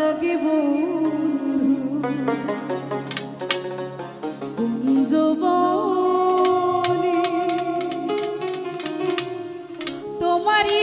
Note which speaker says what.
Speaker 1: লাগে কুঞ্জবনে তোমারই